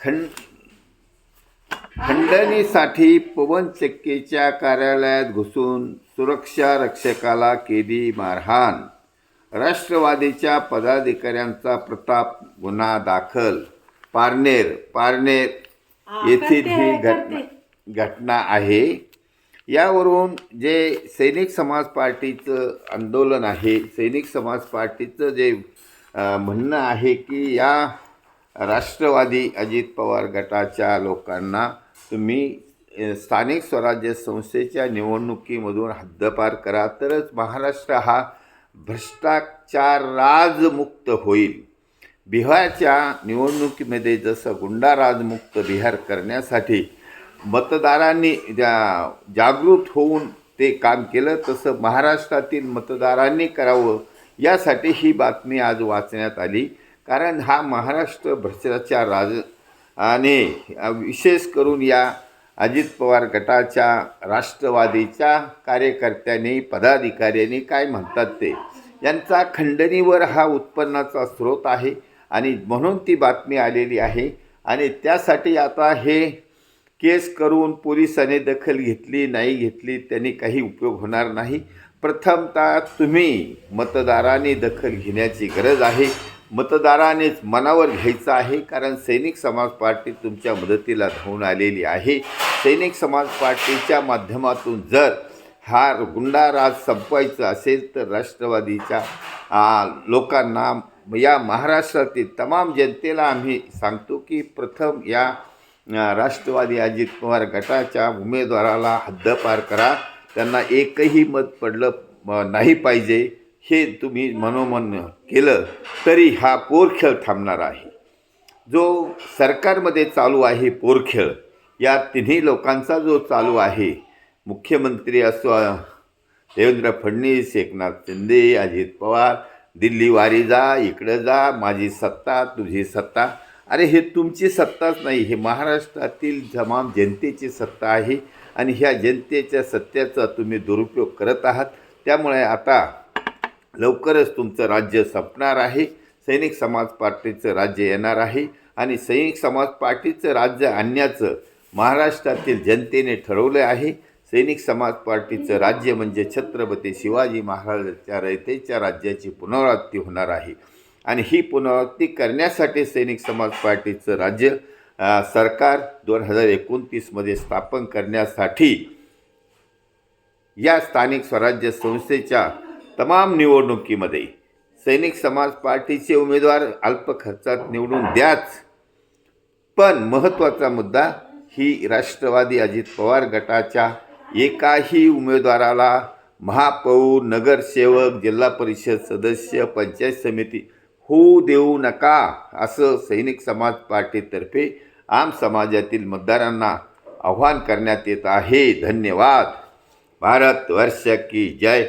खंड खंडणीसाठी पवन चक्कीच्या कार्यालयात घुसून सुरक्षा रक्षकाला केली मारहाण. राष्ट्रवादीच्या पदाधिकाऱ्यांचा प्रताप गुन्हा दाखल. पारनेर पारनेर येथील ही घटना घटना आहे. यावरून जे सैनिक समाज पार्टीचं आंदोलन आहे सैनिक समाज पार्टीचं जे म्हणणं आहे की या राष्ट्रवादी अजित पवार गटाच्या लोकांना तुम्ही स्थानिक स्वराज्य संस्थेच्या निवडणुकीमधून हद्दपार करा तरच महाराष्ट्र हा भ्रष्टाचार राजमुक्त होईल. बिहारच्या निवडणुकीमध्ये जसं गुंडाराजमुक्त बिहार करण्यासाठी मतदारांनी जा- जागृत होऊन ते काम केलं तसं महाराष्ट्रातील मतदारांनी करावं यासाठी ही बातमी आज वाचण्यात आली. कारण हा महाराष्ट्र भ्रष्टाचार राज आणि विशेष करून या अजित पवार गटाच्या राष्ट्रवादीच्या कार्यकर्त्यांनी पदाधिकाऱ्यांनी काय म्हणतात ते? यांचा खंडणीवर हा उत्पन्नाचा स्रोत आहे आणि म्हणून ती बातमी आलेली आहे. आणि त्यासाठी आता हे केस करून पोलिसांनी दखल घेतली नाही घेतली त्यांनी काही उपयोग होणार नाही. प्रथमतः तुम्ही मतदारांनी दखल घेण्याची गरज आहे. मतदारानेच मनावर घ्यायचं आहे कारण सैनिक समाज पार्टी तुमच्या मदतीला धावून आलेली आहे. सैनिक समाज पार्टीच्या माध्यमातून जर हा गुंडाराज संपवायचा असेल तर राष्ट्रवादीच्या लोकांना या महाराष्ट्रातील तमाम जनतेला आम्ही सांगतो की प्रथम या राष्ट्रवादी अजित पवार गटाच्या उमेदवाराला हद्दपार करा. त्यांना एकही मत पडलं नाही पाहिजे. हे तुम्ही मनोमन केलं तरी हा पोरखेळ थांबणार आहे. जो सरकारमध्ये चालू आहे पोरखेळ या तिन्ही लोकांचा जो चालू आहे मुख्यमंत्री असो देवेंद्र फडणवीस एकनाथ शिंदे अजित पवार दिल्ली वारी जा इकडं जा माझी सत्ता तुझी सत्ता. अरे हे तुमची सत्ताच नाही हे महाराष्ट्रातील जमाम जनतेची सत्ता आहे. आणि ह्या जनतेच्या सत्तेचा तुम्ही दुरुपयोग करत आहात. त्यामुळे आता लवकरच तुमचं राज्य संपणार आहे. सैनिक समाज पार्टीचं राज्य येणार आहे. आणि सैनिक समाज पार्टीचं राज्य आणण्याचं महाराष्ट्रातील जनतेने ठरवलं आहे. सैनिक समाज पार्टीचं राज्य म्हणजे छत्रपती शिवाजी महाराजांच्या रयतेच्या राज्याची पुनरावृत्ती होणार आहे. आणि ही पुनरावृत्ती करण्यासाठी सैनिक समाज पार्टीचं राज्य सरकार दोन हजार एकोणतीसमध्ये स्थापन करण्यासाठी या स्थानिक स्वराज्य संस्थेच्या तमाम निवडणुकीमध्ये सैनिक समाज पार्टीचे उमेदवार अल्प खर्चात निवडून द्याच. पण महत्त्वाचा मुद्दा ही राष्ट्रवादी अजित पवार गटाच्या एकाही उमेदवाराला महापौर नगरसेवक जिल्हा परिषद सदस्य पंचायत समिती होऊ देऊ नका असं सैनिक समाज पार्टीतर्फे आम समाजातील मतदारांना आव्हान करण्यात येत आहे. धन्यवाद. भारत वर्ष की जय.